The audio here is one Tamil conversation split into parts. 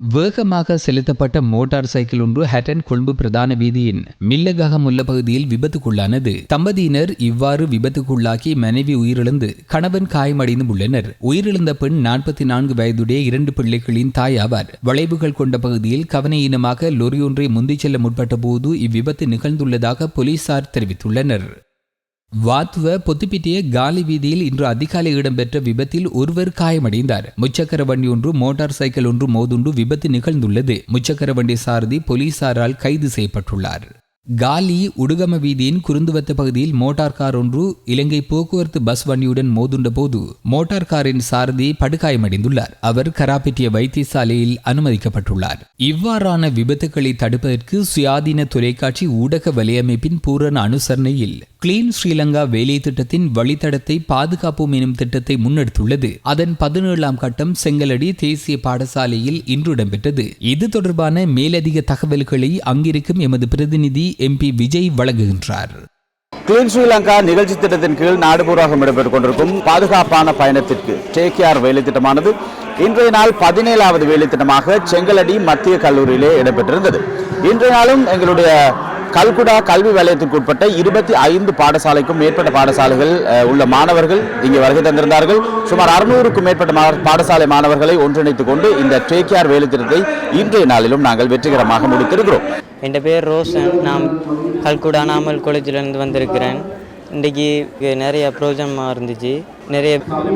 வேகமாக செலுத்தப்பட்ட மோட்டார் சைக்கிள் ஒன்று ஹட்டன் கொழும்பு பிரதான வீதியின் மில்லககம் உள்ள பகுதியில் விபத்துக்குள்ளானது. தம்பதியினர் இவ்வாறு விபத்துக்குள்ளாக்கி மனைவி உயிரிழந்து கணவன் காயமடைந்து உள்ளனர் உயிரிழந்த பெண் நாற்பத்தி நான்கு வயதுடைய இரண்டு பிள்ளைகளின் தாய் ஆவார். வளைவுகள் கொண்ட பகுதியில் கவனையினமாக லொரியொன்றை முந்திச் செல்ல முற்பட்ட போது இவ்விபத்து நிகழ்ந்துள்ளதாக போலீசார் தெரிவித்துள்ளனர். வாத்துவ பொத்துப்பிட்டிய காலி வீதியில் இன்று அதிகாலை இடம்பெற்ற விபத்தில் ஒருவர் காயமடைந்தார். முச்சக்கர வண்டி ஒன்று மோட்டார் சைக்கிள் ஒன்று மோதுண்டு விபத்து நிகழ்ந்துள்ளது. முச்சக்கர வண்டி சாரதி போலீசாரால் கைது செய்யப்பட்டுள்ளார். காலி உடுகம வீதியின் குறுந்துவத்த பகுதியில் மோட்டார் கார் ஒன்று இலங்கை போக்குவரத்து பஸ் வண்டியுடன் மோதுண்ட போது மோட்டார் காரின் சாரதி படுகாயமடைந்துள்ளார். அவர் கராப்பெட்டிய வைத்தியசாலையில் அனுமதிக்கப்பட்டுள்ளார். இவ்வாறான விபத்துக்களை தடுப்பதற்கு சுயாதீன தொலைக்காட்சி ஊடக வலையமைப்பின் பூரண அனுசரணையில் கிளீன் ஸ்ரீலங்கா வேலை திட்டத்தின் வழித்தடத்தை பாதுகாப்போம் எனும் திட்டத்தை முன்னெடுத்துள்ளது. அதன் பதினேழாம் கட்டம் செங்கலடி தேசிய பாடசாலையில் இன்று இடம்பெற்றது. இது தொடர்பான மேலதிக தகவல்களை அங்கிருக்கும் எமது பிரதிநிதி எம்பி விஜய் வழங்குகின்றார். கிளீன் ஸ்ரீலங்கா நிகழ்ச்சி திட்டத்தின் கீழ் நாடுபூராக இடம்பெற்றுக் கொண்டிருக்கும் பாதுகாப்பான பயணத்திற்கு டேகேஆர் வேலை திட்டமானது இன்றைய நாள் பதினேழாவது வேலை திட்டமாக செங்கலடி மத்திய கல்லூரியிலே இடம்பெற்றிருந்தது. இன்றைய நாளும் எங்களுடைய கல்குடா கல்வி வலயத்திற்கு உட்பட்ட இருபத்தி ஐந்து பாடசாலைக்கும் மேற்பட்ட பாடசாலைகள் உள்ள மாணவர்கள் இங்கே வருகை தந்திருந்தார்கள். சுமார் அறுநூறுக்கும் மேற்பட்ட பாடசாலை மாணவர்களை ஒன்றிணைத்துக் கொண்டு இந்த டேக்கியார் வேலை திட்டத்தை இன்றைய நாளிலும் நாங்கள் வெற்றிகரமாக முடித்திருக்கிறோம். என் பேர் ரோஷன் நான் கல்குடா நாமல் காலேஜிலிருந்து வந்திருக்கிறேன். இன்றைக்கி நிறைய ப்ரோஜனமாக இருந்துச்சு. நிறைய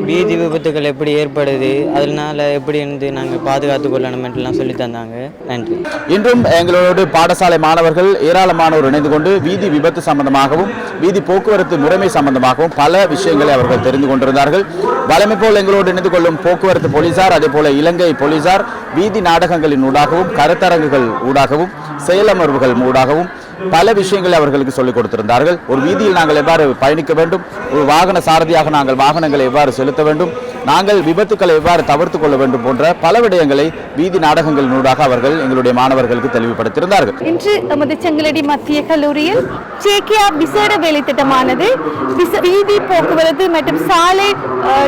வீதி விபத்துகள் எப்படி ஏற்படுது அதனால எப்படி இருந்து நாங்கள் பாதுகாத்து கொள்ளணுமென்ட்டுலாம் சொல்லி தந்தாங்க. நன்றி. இன்றும் எங்களோடு பாடசாலை மாணவர்கள் ஏராளமானோர் இணைந்து கொண்டு வீதி விபத்து சம்பந்தமாகவும் வீதி போக்குவரத்து முறைமை சம்பந்தமாகவும் பல விஷயங்களை அவர்கள் தெரிந்து கொண்டிருந்தார்கள். வளமை போல் எங்களோடு இணைந்து கொள்ளும் போக்குவரத்து போலீசார் அதே போல இலங்கை போலீசார் வீதி நாடகங்களின் ஊடாகவும் கருத்தரங்குகள் ஊடாகவும் செயலமர்வுகள் ஊடாகவும் பல விஷயங்களை அவர்களுக்கு சொல்லிக் கொடுத்திருந்தார்கள். ஒரு வீதியில் நாங்கள் எவ்வாறு பயணிக்க வேண்டும்? ஒரு வாகன சாரதியாக நாங்கள் வாகனங்களை எவ்வாறு செலுத்த வேண்டும்? நாங்கள் விபத்துக்களை எவ்வாறு தவிர்த்து கொள்ள வேண்டும் போன்ற பல விடயங்களை வீதி நாடகங்கள் ஊடாக அவர்கள் எங்களுடைய மாணவர்களுக்கு தெளிவுபடுத்தியிருந்தார்கள். இன்று நமது செங்கலடி மத்திய கல்லூரியில் சேக்கியா விசேட வேலை திட்டமானது வீதி போக்குவரத்து மற்றும் சாலை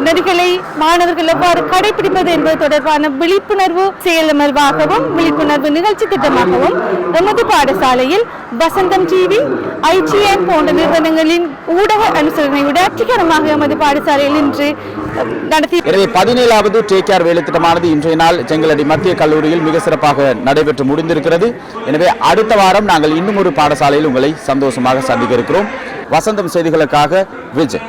நெறிகளை மாணவர்கள் எவ்வாறு கடைபிடிப்பது என்பது தொடர்பான விழிப்புணர்வு செயலமர்வாகவும் விழிப்புணர்வு நிகழ்ச்சி திட்டமாகவும் நமது பாடசாலையில் வசந்தம் டிவி ஐஜிஎன் போன்ற நிறுவனங்களின் ஊடக அனுசரணையுடன் வெற்றிகரமாக எமது பாடசாலையில் இன்று நடத்தி எனவே பதினேழாவது டேகேஆர் வேலை திட்டமானது இன்றைய நாள் செங்கலடி மத்திய கல்லூரியில் மிக சிறப்பாக நடைபெற்று முடிந்திருக்கிறது. எனவே அடுத்த வாரம் நாங்கள் இன்னும் ஒரு பாடசாலையில் உங்களை சந்தோஷமாக சந்திக்க இருக்கிறோம். வசந்தம் செய்திகளுக்காக விஜய்.